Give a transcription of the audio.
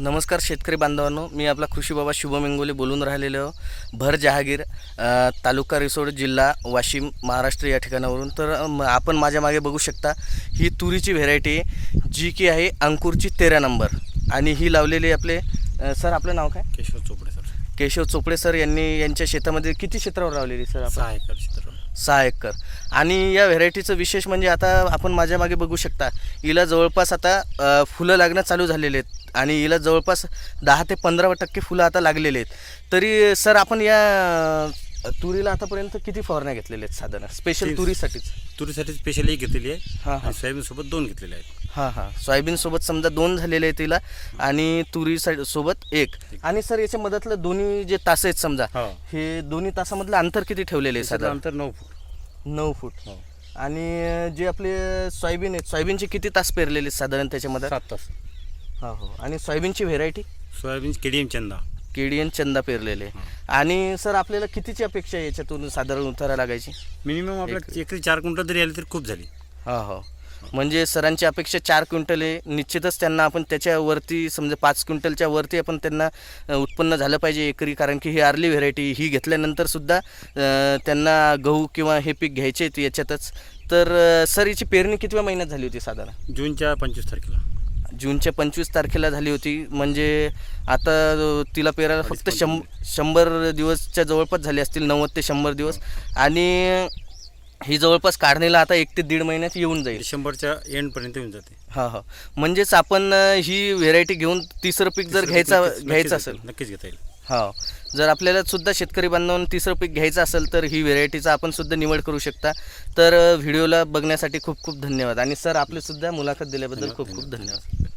नमस्कार शेतकरी बांधवांनो मी आपला कृषी बाबा शुभम इंगोले बोलून राहिलेलो भर जहागीर तालुका रिसोड जिल्हा वाशिम महाराष्ट्र या ठिकाणावरून. तर आपण माझ्या मागे बघू शकता ही तुरीची व्हेरायटी जी की आहे अंकुरची तेरा नंबर. आणि ही लावलेली आपले सर आपलं नाव काय? केशव चोपडे सर. केशव चोपडे सर यांनी यांच्या शेतामध्ये किती क्षेत्रावर लावलेली सर आपण? एकर क्षेत्र. सहा एकर आणि या व्हेरायटीचं विशेष म्हणजे आता आपण माझ्या मागे बघू शकता हिला जवळपास आता फुलं लागणं चालू झालेले आहेत. आणि हिला जवळपास दहा ते पंधरा टक्के फुलं आता लागलेले आहेत. तरी सर आपण या तुरीला आतापर्यंत किती फवारण्या घेतलेल्या आहेत साधारण? स्पेशल. तुरीसाठीच. तुरीसाठी स्पेशल एक घेतलेली आहे. हां हां. आणि सोयाबीन सोबत दोन घेतलेले आहेत. हां हां. सोयाबीनसोबत समजा दोन झालेले आहेत तिला आणि तुरी सा- सोबत एक. आणि सर याच्या मधातलं दोन्ही जे तास आहेत समजा हो. हे दोन्ही तासामधलं अंतर किती ठेवलेले आहे त्याचं साधारण? अंतर नऊ फूट. नऊ फूट. हो. आणि अं, जे आपले सोयाबीन आहेत सोयाबीनचे किती तास पेरलेले आहेत साधारण त्याच्यामध्ये सात तास. हो हो. आणि सोयाबीनची variety soybean KDM Chanda. KDN Chanda पेरलेले आणि सर आपल्याला कितीची अपेक्षा आहे याच्यातून साधारण उतारा लागायची? मिनिमम आपल्या एकरी चार क्विंटल जरी आली तरी खूप झाली. हो हो. म्हणजे सरांची अपेक्षा चार क्विंटल आहे. निश्चितच त्यांना आपण त्याच्यावरती समजा पाच क्विंटलच्या वरती आपण त्यांना उत्पन्न झालं पाहिजे एकरी कारण की ही आर्ली व्हेरायटी ही घेतल्यानंतर सुद्धा अ, त्यांना गहू किंवा हे पीक घ्यायचे याच्यातच. तर सर याची पेरणी कितव्या महिन्यात झाली होती साधारण? जूनच्या पंचवीस तारखेला. जूनच्या पंचवीस तारखेला झाली होती. म्हणजे आता तिला पेरायला फक्त शं शंभर दिवसच्या जवळपास झाले असतील नव्वद ते शंभर दिवस. आणि ही जवळपास काढणीला आता एक ते दीड महिन्यात येऊन जाईल. डिसेंबरच्या एंडपर्यंत येऊन जाते. हा हा. म्हणजेच आपण ही व्हेरायटी घेऊन तिसरं पीक जर घ्यायचा घ्यायचं असेल. नक्कीच घेता येईल. हा. जर आपल्याला सुद्धा शेतकरी बांधवांना तिसरं पीक घ्यायचं असेल तर ही व्हेरायटीचा आपण सुद्धा निवड करू शकता. तर व्हिडिओला बघण्यासाठी खूप खूप धन्यवाद. आणि सर आपले सुद्धा मुलाखत दिल्याबद्दल खूप खूप धन्यवाद.